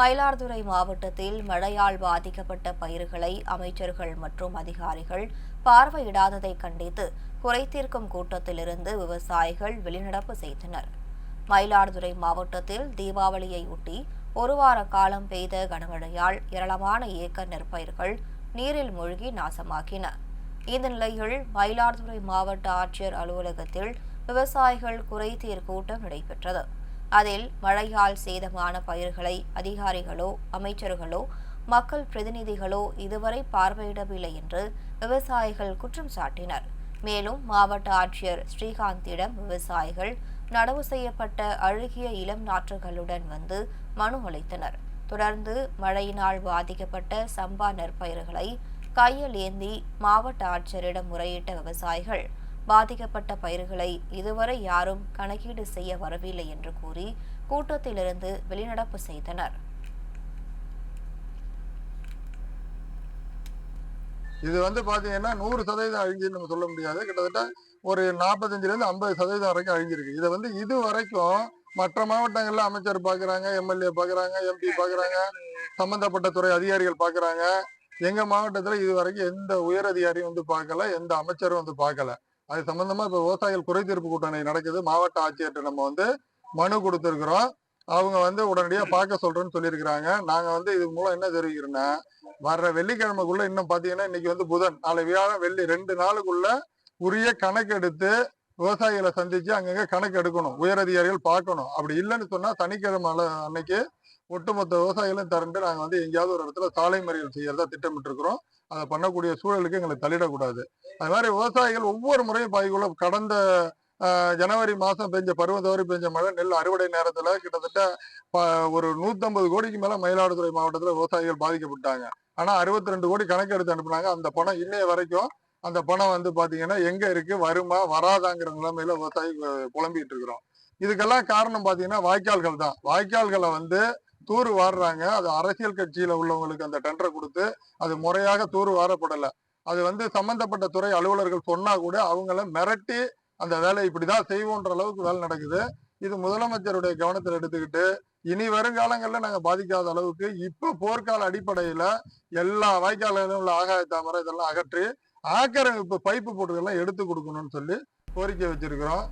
மயிலாடுதுறை மாவட்டத்தில் மழையால் பாதிக்கப்பட்ட பயிர்களை அமைச்சர்கள் மற்றும் அதிகாரிகள் பார்வையிடாததை கண்டித்து குறைதீர்க்கும் கூட்டத்திலிருந்து விவசாயிகள் வெளிநடப்பு செய்தனர். மயிலாடுதுறை மாவட்டத்தில் தீபாவளியை ஒட்டி ஒரு வார காலம் பெய்த கனமழையால் ஏராளமான ஏக்கர் நெற்பயிர்கள் நீரில் மூழ்கி நாசமாகின. இந்த நிலையில் மயிலாடுதுறை மாவட்ட ஆட்சியர் அலுவலகத்தில் விவசாயிகள் குறைதீர் கூட்டம் நடைபெற்றது. அதில் மழையால் சேதமான பயிர்களை அதிகாரிகளோ அமைச்சர்களோ மக்கள் பிரதிநிதிகளோ இதுவரை பார்வையிடவில்லை என்று விவசாயிகள் குற்றம் சாட்டினர். மேலும் மாவட்ட ஆட்சியர் ஸ்ரீகாந்திடம் விவசாயிகள் நடவு செய்யப்பட்ட அழுகிய இளம் நாற்றுகளுடன் வந்து மனு அளித்தனர். தொடர்ந்து மழையினால் பாதிக்கப்பட்ட சம்பா நெற்பயிர்களை கையில் ஏந்தி மாவட்ட ஆட்சியரிடம் முறையிட்ட விவசாயிகள் பாதிக்கப்பட்ட பயிர்களை இதுவரை யாரும் கணக்கீடு செய்ய வரவில்லை என்று கூறி கூட்டத்திலிருந்து வெளிநடப்பு செய்தனர். இது வந்து பாத்தீங்கன்னா நூறு சதவீதம் அழிஞ்சுன்னு நம்ம சொல்ல முடியாது. கிட்டத்தட்ட ஒரு நாற்பத்தஞ்சுலேருந்து ஐம்பது சதவீதம் வரைக்கும் அழிஞ்சிருக்கு. இதை வந்து இது வரைக்கும் மற்ற மாவட்டங்கள்ல அமைச்சர் பாக்குறாங்க எம்எல்ஏ பாக்குறாங்க எம்பி பாக்குறாங்க சம்பந்தப்பட்ட துறை அதிகாரிகள் பாக்குறாங்க. எங்க மாவட்டத்துல இது வரைக்கும் எந்த உயர் அதிகாரியும் வந்து பார்க்கல எந்த அமைச்சரும் வந்து பார்க்கல அது சம்பந்தமா இப்ப விவசாயிகள் குறைதீர்ப்பு கூட்டணி நடக்குது. மாவட்ட ஆட்சியர்கிட்ட நம்ம வந்து மனு கொடுத்துருக்குறோம். அவங்க வந்து உடனடியா பார்க்க சொல்றேன்னு சொல்லியிருக்கிறாங்க. நாங்க வந்து இது மூலம் என்ன தெரிவிக்கிறோம்னா வர்ற வெள்ளிக்கிழமைக்குள்ள இன்னும் பாத்தீங்கன்னா இன்னைக்கு வந்து புதன் நாளை வியாழன் வெள்ளி ரெண்டு நாளுக்குள்ள உரிய கணக்கு எடுத்து விவசாயிகளை சந்திச்சு அங்கங்க கணக்கு எடுக்கணும். உயர் அதிகாரிகள் பார்க்கணும். அப்படி இல்லைன்னு சொன்னா சனிக்கிழமை அன்னைக்கு ஒட்டுமொத்த விவசாயிகளும் திரண்டு நாங்கள் வந்து எங்கேயாவது ஒரு இடத்துல சாலை மறியல் செய்யறதா திட்டமிட்டு இருக்கிறோம் அதை பண்ணக்கூடிய சூழலுக்கு எங்களை தள்ளிடக்கூடாது. அது மாதிரி விவசாயிகள் ஒவ்வொரு முறையும் பாய்க்குள்ள கடந்த ஜனவரி மாதம் பெஞ்ச பருவம் தவறி பெஞ்ச மழை நெல் அறுவடை நேரத்தில் கிட்டத்தட்ட ப- ஒரு நூற்றம்பது கோடிக்கு மேலே மயிலாடுதுறை மாவட்டத்தில் விவசாயிகள் பாதிக்கப்பட்டாங்க. ஆனால் அறுபத்தி ரெண்டு கோடி கணக்கு எடுத்து அனுப்புனாங்க. அந்த பணம் இன்னைய வரைக்கும் அந்த பணம் வந்து பார்த்தீங்கன்னா எங்கே இருக்கு வருமா வராதாங்கிற நிலைமையில விவசாயி புலம்பிகிட்டு இருக்கிறோம். இதுக்கெல்லாம் காரணம் பார்த்தீங்கன்னா வாய்க்கால்கள் தான். வாய்க்கால்களை வந்து தூர் வாடுறாங்க அது அரசியல் கட்சியில உள்ளவங்களுக்கு அந்த டெண்டரை கொடுத்து அது முறையாக தூர் வாரப்படலை. அது வந்து சம்பந்தப்பட்ட துறை அலுவலர்கள் சொன்னா கூட அவங்கள மிரட்டி அந்த வேலை இப்படிதான் செய்வோன்ற அளவுக்கு வேலை நடக்குது. இது முதலமைச்சருடைய கவனத்தில் எடுத்துக்கிட்டு இனி வருங்காலங்களில் நாங்கள் பாதிக்காத அளவுக்கு இப்போ போர்க்கால அடிப்படையில் எல்லா வாய்க்காலும் உள்ள ஆகாய தாமரை இதெல்லாம் அகற்றி ஆக்கிரமிப்பு பைப்பு போட்டுக்கெல்லாம் எடுத்து கொடுக்கணும்னு சொல்லி கோரிக்கை வச்சிருக்கிறோம்.